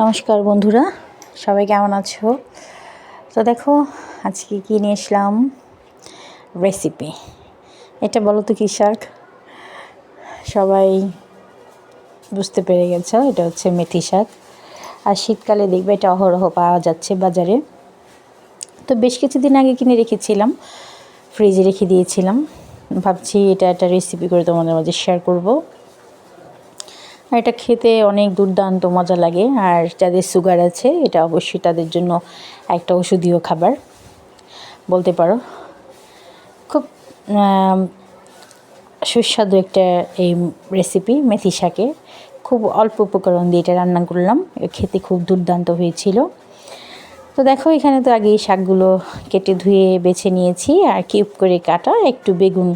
নমস্কার বন্ধুরা, সবাই কেমন আছো? তো দেখো, আজকে কী নিয়ে এসলাম? রেসিপি এটা বলো তো কী শাক? সবাই বুঝতে পেরে গেছো, এটা হচ্ছে মেথি শাক। আর শীতকালে দেখবে এটা অহরহ পাওয়া যাচ্ছে বাজারে। তো বেশ কিছুদিন আগে কিনে রেখেছিলাম ফ্রিজে রেখে দিয়েছিলাম। ভাবছি এটা একটা রেসিপি করে তোমাদের মাঝে শেয়ার করব। এটা খেতে অনেক দুর্দান্ত মজা লাগে, আর যাদের সুগার আছে, এটা অবশ্যই তাদের জন্য একটা ওষুধীয় খাবার। বলতে পারো, খুব সুস্বাদু একটা এই রেসিপি মেথি শাকে খুব অল্প উপকরণ দিয়ে এটা রান্না করলাম খেতে খুব দুর্দান্ত হয়েছিল। তো দেখো, এখানে তো আগে শাকগুলো কেটে ধুয়ে বেছে নিয়েছি আর কিউব করে কাটা। একটু বেগুন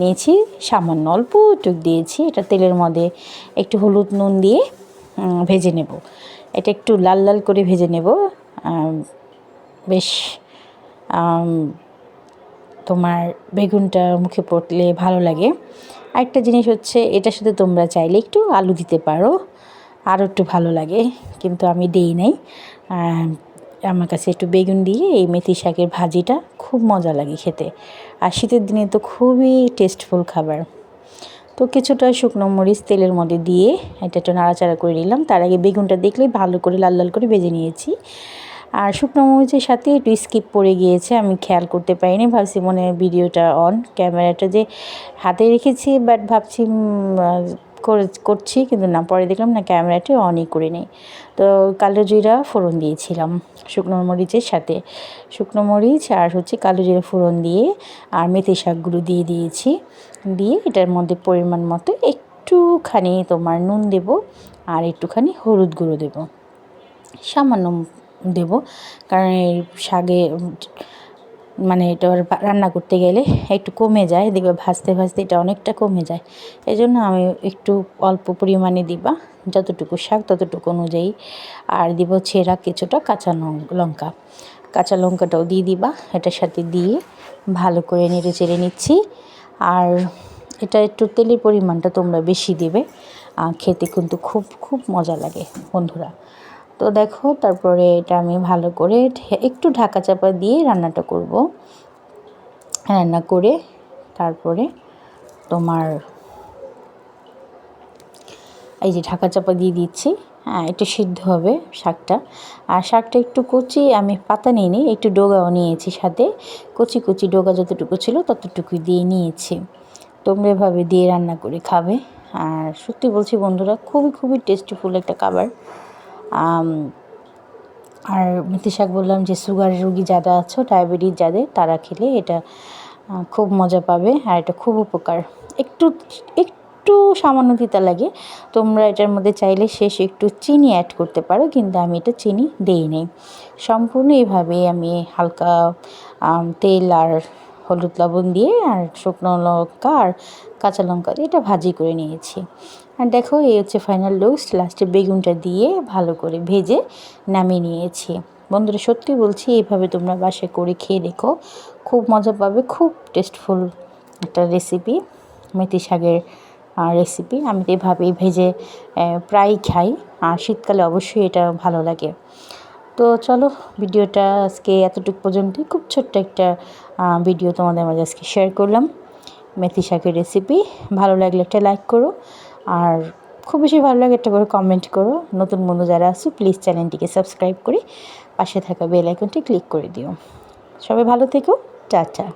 নিয়েছি, সামান্য অল্প টুক দিয়েছি। এটা তেলের মধ্যে একটু হলুদ নুন দিয়ে ভেজে নেব। এটা একটু লাল লাল করে ভেজে নেব। বেশ তোমার বেগুনটা মুখে পড়লে ভালো লাগে। আরেকটা জিনিস হচ্ছে, এটার সাথে তোমরা চাইলে একটু আলু দিতে পারো। আরও একটু ভালো লাগে, কিন্তু আমি দিই নাই। আমার কাছে একটু বেগুন দিয়ে এই মেথি শাকের ভাজিটা খুব মজা লাগে খেতে। আর শীতের দিনে তো খুবই টেস্টফুল খাবার। তো কিছুটা শুকনো মরিচ তেলের মধ্যে দিয়ে এটা একটু নাড়াচাড়া করে নিলাম। তার আগে বেগুনটা দেখলেই ভালো করে লাল লাল করে ভেজে নিয়েছি। আর শুকনো মরিচের সাথে একটু স্কিপ পড়ে গিয়েছে, আমি খেয়াল করতে পারিনি। ভাবছি মনে ভিডিওটা অন ক্যামেরাটা যে হাতে রেখেছি বাট ভাবছি করছি, কিন্তু না, পরে দেখলাম না ক্যামেরাটি অনই করে নেই। তো কালো জিরা ফোড়ন দিয়েছিলাম শুকনো মরিচের সাথে। শুকনো মরিচ আর হচ্ছে কালো জিরা ফোড়ন দিয়ে আর মেথি শাকগুলো দিয়ে দিয়েছি। দিয়ে এটার মধ্যে পরিমাণ মতো একটুখানি তোমার নুন দেব আর একটুখানি হলুদ গুঁড়ো দেব। সামান্য দেব, কারণ এই শাকে মানে এটা রান্না করতে গেলে একটু কমে যায় দেখবে ভাজতে ভাজতে এটা অনেকটা কমে যায়। এই জন্য আমি একটু অল্প পরিমাণে দিবা, যতটুকু শাক ততটুকু অনুযায়ী। আর দিব ছেঁড়া কিছুটা কাঁচা লঙ্কা। কাঁচা লঙ্কাটাও দিয়ে দিবা, এটার সাথে দিয়ে ভালো করে নেড়ে চেড়ে নিচ্ছি। আর এটা একটু তেলের পরিমাণটা তোমরা বেশি দেবে খেতে কিন্তু খুব খুব মজা লাগে বন্ধুরা। তো দেখো, তারপরে এটা আমি ভালো করে একটু ঢাকা চাপা দিয়ে রান্নাটা করব। রান্না করে তারপরে তোমার এই যে ঢাকা চাপা দিয়ে দিচ্ছি। হ্যাঁ একটু সিদ্ধ হবে শাকটা। আর শাকটা একটু কচি, আমি পাতা নিয়ে নিই একটু ডোগাও নিয়েছি সাথে। কচি কচি ডোগা যতটুকু ছিল ততটুকুই দিয়ে নিয়েছি। তোমরা এভাবে দিয়ে রান্না করে খাবে। আর সত্যি বলছি বন্ধুরা, খুবই খুবই টেস্টিফুল একটা খাবার। আর মেথি শাক বললাম যে সুগার রুগী যারা আছো, ডায়াবেটিস যাদের, তারা খেলে এটা খুব মজা পাবে আর এটা খুব উপকার। একটু একটু সামান্য তিতা লাগে, তোমরা এটার মধ্যে চাইলে শেষ একটু চিনি অ্যাড করতে পারো, কিন্তু আমি এটা চিনি দিই নেই। সম্পূর্ণ এইভাবে আমি হালকা তেল আর হলুদ লবণ দিয়ে আর শুকনো লঙ্কা আর কাঁচা লঙ্কা দিয়ে এটা ভাজি করে নিয়েছি। আর দেখো, এই হচ্ছে ফাইনাল লুকস লাস্টে বেগুনটা দিয়ে ভালো করে ভেজে নামিয়ে নিয়েছি। বন্ধুরা, সত্যি বলছি, এইভাবে তোমরা বাসায় করে খেয়ে দেখো, খুব মজা পাবে, খুব টেস্টফুল একটা রেসিপি মেথি শাকের রেসিপি আমি তো এভাবেই ভেজে প্রায় খাই, আর শীতকালে অবশ্যই এটা ভালো লাগে। তো চলো, ভিডিওটা আজকে এতটুকু পর্যন্তই। খুব ছোট্ট একটা ভিডিও তোমাদের মাঝে আজকে শেয়ার করলাম। মেথি শাকের রেসিপি ভালো লাগলে একটা লাইক করো। আর খুব বেশি ভালো লাগে একটা করে কমেন্ট করো। নতুন বন্ধু যারা আছো প্লিজ চ্যানেলটিকে সাবস্ক্রাইব করে পাশে থাকা বেল আইকনটি ক্লিক করে দিও। সবাই ভালো থেকো। চা।